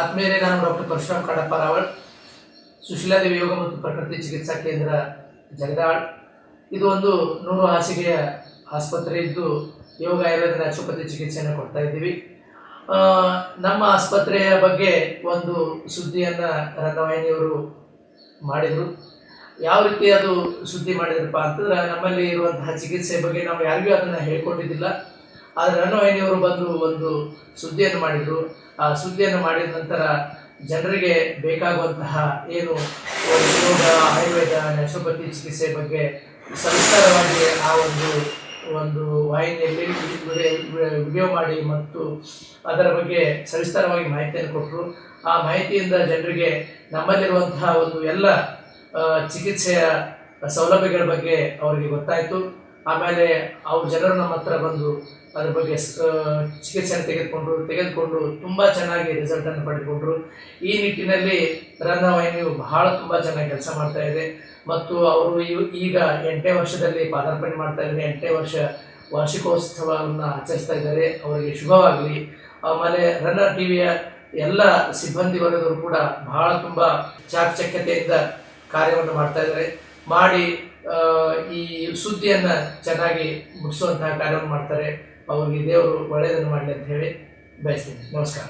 ಆತ್ಮೀಯರೇ, ನಾನು ಡಾಕ್ಟರ್ ಪರಶುರಾಮ್ ಕಡಪ್ಪ ರಾವಳ್ ಸುಶೀಲಾದೇವಿ ಯೋಗ ಮತ್ತು ಪ್ರಕೃತಿ ಚಿಕಿತ್ಸಾ ಕೇಂದ್ರ ಜಗದಾಳ್. ಇದು ಒಂದು ನೂರು ಹಾಸಿಗೆಯ ಆಸ್ಪತ್ರೆ ಇದ್ದು, ಯೋಗ ಆಯುರ್ವೇದ ನ್ಯಾಚುರೋಪತಿ ಚಿಕಿತ್ಸೆಯನ್ನು ಕೊಡ್ತಾ ಇದ್ದೀವಿ. ನಮ್ಮ ಆಸ್ಪತ್ರೆಯ ಬಗ್ಗೆ ಒಂದು ಸುದ್ದಿಯನ್ನು ರಂಗವಾಹಿನಿಯವರು ಮಾಡಿದರು. ಯಾವ ರೀತಿ ಅದು ಸುದ್ದಿ ಮಾಡಿದ್ರಪ್ಪ ಅಂತಂದ್ರೆ, ನಮ್ಮಲ್ಲಿ ಇರುವಂತಹ ಚಿಕಿತ್ಸೆ ಬಗ್ಗೆ ನಾವು ಯಾರಿಗೂ ಅದನ್ನು ಹೇಳ್ಕೊಂಡಿದ್ದಿಲ್ಲ. ಆದರೆ ರಂಗವಾಹಿನಿಯವರು ಬಂದು ಒಂದು ಸುದ್ದಿಯನ್ನು ಮಾಡಿದರು. ಆ ಸುದ್ದಿಯನ್ನು ಮಾಡಿದ ನಂತರ ಜನರಿಗೆ ಬೇಕಾಗುವಂತಹ ಏನು ಯೋಗ ಆಯುರ್ವೇದ ನ್ಯಾಚುರೋಪತಿ ಚಿಕಿತ್ಸೆ ಬಗ್ಗೆ ಸಂಸ್ಕಾರವಾಗಿ ಆ ಒಂದು ಒಂದು ವಾಹಿನಿಯಲ್ಲಿ ವಿಡಿಯೋ ಮಾಡಿ ಮತ್ತು ಅದರ ಬಗ್ಗೆ ಸವಿಸ್ತಾರವಾಗಿ ಮಾಹಿತಿಯನ್ನು ಕೊಟ್ಟರು. ಆ ಮಾಹಿತಿಯಿಂದ ಜನರಿಗೆ ನಮ್ಮಲ್ಲಿರುವಂತಹ ಒಂದು ಎಲ್ಲ ಚಿಕಿತ್ಸೆಯ ಸೌಲಭ್ಯಗಳ ಬಗ್ಗೆ ಅವರಿಗೆ ಗೊತ್ತಾಯಿತು. ಆಮೇಲೆ ಅವ್ರ ಜನರು ನಮ್ಮ ಹತ್ರ ಬಂದು ಅದ್ರ ಬಗ್ಗೆ ಚಿಕಿತ್ಸೆಯನ್ನು ತೆಗೆದುಕೊಂಡ್ರು ತೆಗೆದುಕೊಂಡು ತುಂಬ ಚೆನ್ನಾಗಿ ರಿಸಲ್ಟನ್ನು ಪಡೆದುಕೊಂಡ್ರು. ಈ ನಿಟ್ಟಿನಲ್ಲಿ ರಂಗವಾಹಿನಿಯು ಬಹಳ ತುಂಬ ಚೆನ್ನಾಗಿ ಕೆಲಸ ಮಾಡ್ತಾ ಇದೆ. ಮತ್ತು ಅವರು ಈಗ ಎಂಟನೇ ವರ್ಷದಲ್ಲಿ ಪಾದಾರ್ಪಣೆ ಮಾಡ್ತಾ ಇದ್ದಾರೆ. ಎಂಟನೇ ವರ್ಷ ವಾರ್ಷಿಕೋತ್ಸವವನ್ನು ಆಚರಿಸ್ತಾ ಇದ್ದಾರೆ. ಅವರಿಗೆ ಶುಭವಾಗಲಿ. ಆಮೇಲೆ ರನ್ನರ್ ಟಿವಿಯ ಎಲ್ಲ ಸಿಬ್ಬಂದಿ ವರ್ಗದವರು ಕೂಡ ಬಹಳ ತುಂಬ ಚಾಕಚಕ್ಯತೆಯಿಂದ ಕಾರ್ಯವನ್ನು ಮಾಡ್ತಾ ಇದ್ದಾರೆ. ಮಾಡಿ ಈ ಸುದ್ದಿಯನ್ನು ಚೆನ್ನಾಗಿ ಮುಗಿಸುವಂತಹ ಕಾರ್ಯವನ್ನು ಮಾಡ್ತಾರೆ. ಅವ್ರಿಗೆ ದೇವರು ಒಳ್ಳೆಯದನ್ನು ಮಾಡಲಿ ಅಂತ ಹೇಳಿ ಬಯಸ್ತೀನಿ. ನಮಸ್ಕಾರ.